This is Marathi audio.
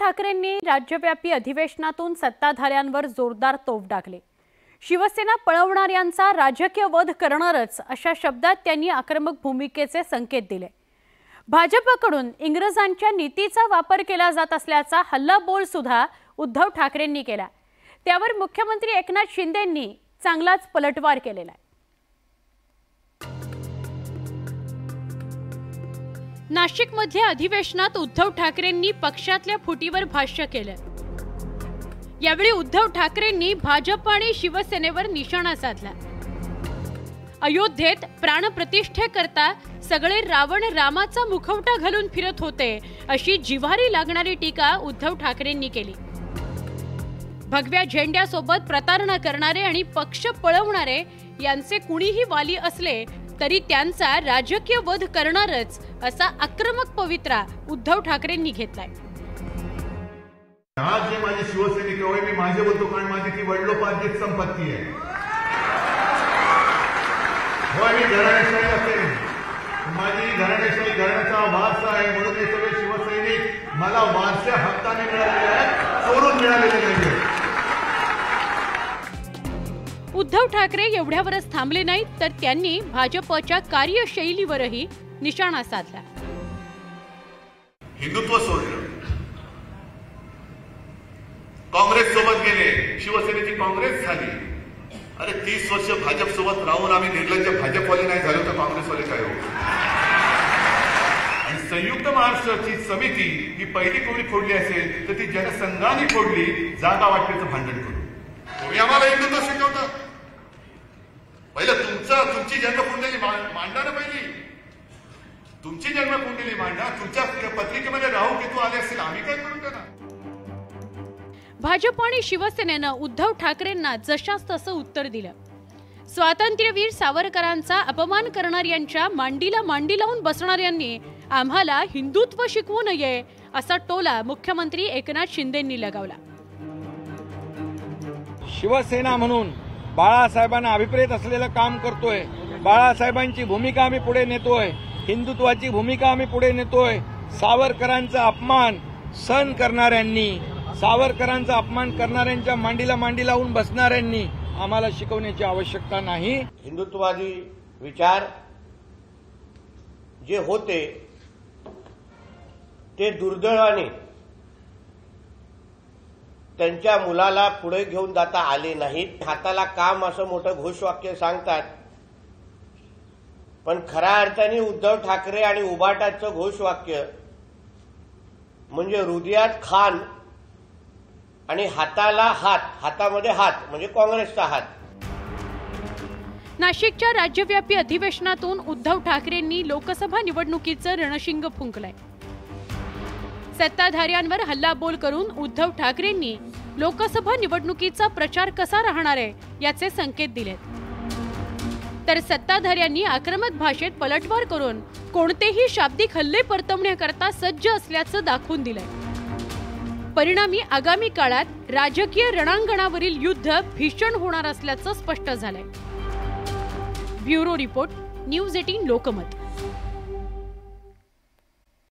ठाकरेंनी राज्यव्यापी अधिवेशनातून सत्ताधाऱ्यांवर जोरदार तोफ डाकले शिवसेना पळवणाऱ्यांचा राजकीय वध करणारच अशा शब्दात त्यांनी आक्रमक भूमिकेचे संकेत दिले. भाजपकडून इंग्रजांच्या नीतीचा वापर केला जात असल्याचा हल्लाबोल सुद्धा उद्धव ठाकरेंनी केला. त्यावर मुख्यमंत्री एकनाथ शिंदेंनी चांगलाच पलटवार केलेला आहे. नाशिकमधल्या अधिवेशनात उद्धव ठाकरेंनी पक्षातल्या फुटीवर भाष्य केलं. यावेळी उद्धव ठाकरेंनी भाजप आणि शिवसेनेवर निशाणा साधला. अयोध्येत प्राणप्रतिष्ठेकरता सगळे रावण रामाचा मुखवटा घालून फिरत होते अशी जिव्हारी लागणारी टीका उद्धव ठाकरेंनी केली. भगव्या झेंड्यासोबत प्रतारणा करणारे आणि पक्ष पळवणारे यांचे कुणीही वाली असले तरी त्यांचा राजकीय वध करणारच असा आक्रमक पवित्रा उद्धव ठाकरेंनी घेतलाय. आज जे माझे शिवसैनिक एवढे मी माझे बोलतो कारण माझी ती वडिलोपार्जित संपत्ती आहे. होय मी घराणेशाही असेल. माझी घराण्याशाही घराण्याचा वारसा आहे म्हणून हे सगळे शिवसैनिक मला वारसे हक्काने मिळालेले आहेत. ठाकरे एवढ्यावरच थांबले नाहीत तर त्यांनी भाजपच्या कार्यशैलीवरही निशाणा साधला. हिंदुत्व सोडलं. काँग्रेस सोबत गेले शिवसेनेची काँग्रेस झाली. अरे तीस वर्ष भाजप सोबत राहून आम्ही निर्लज्ज भाजपवाले नाही झालो तर काँग्रेसवाले काय हो आणि संयुक्त महाराष्ट्राची समिती ही पहिली कोणी फोडली असेल तर ती जनसंघाने फोडली जागा वाटण्याचं भांडण करून. तुम्ही आम्हाला हिंदुत्व शिकवता. पहिलं तुमचं तुमची जन्मकुंडली मा- मांडा ना पहिली. तुमची जन्मकुंडली मांडा तुमच्या पत्रिकेमध्ये राहू केतू आले असेल आम्ही काय करू त्यांना? भाजप आणि शिवसेनेनं उद्धव ठाकरेंना जशास तसं उत्तर दिलं. स्वातंत्र्यवीर सावरकरांचा अपमान करणाऱ्यांच्या मांडीला मांडी लावून बसणाऱ्यांनी आम्हाला हिंदुत्व शिकवू नये असा टोला मुख्यमंत्री एकनाथ शिंदेंनी लगावला. शिवसेना म्हणून बाळासाहेबांना अभिप्रेत असलेलं काम करतोय. बाळासाहेबांची भूमिका आम्ही पुढे नेतोय. हिंदुत्वाची भूमिका आम्ही पुढे नेतोय. सावरकरांचा अपमान सहन करणाऱ्यांनी सावरकरांचा अपमान करणाऱ्यांच्या मांडीला मांडी लावून बसणाऱ्यांनी आम्हाला शिकवण्याची आवश्यकता नाही. हिंदुत्ववादी विचार जे होते ते दुर्दैवाने त्यांच्या मुलाला पुढे घेऊन जाता आले नाहीत. हाताला काम असं मोठं घोषवाक्य सांगतात. पण खऱ्या अर्थाने उद्धव ठाकरे आणि उबाटाचं घोषवाक्य म्हणजे हृदयात खान आणि हाताला हात हातामध्ये हात म्हणजे काँग्रेसचा हात. नाशिकच्या राज्यव्यापी अधिवेशनातून उद्धव ठाकरेंनी लोकसभा निवडणुकीचं रणशिंग फुंकलंय. सत्ताधाऱ्यांवर हल्लाबोल करून उद्धव ठाकरेंनी लोकसभा निवडणुकीचा प्रचार कसा राहणार आहे याचे संकेत दिलेत. तर सत्ताधाऱ्यांनी आक्रमक भाषेत पलटवार करून कोणतेही शाब्दिक हल्ले परतवण्याकरता सज्ज असल्याचं दाखवून दिलंय. परिणामी आगामी काळात राजकीय रणांगणावरील युद्ध भीषण होणार असल्याचं स्पष्ट झालंय. Bureau report news eighteen Lokmat.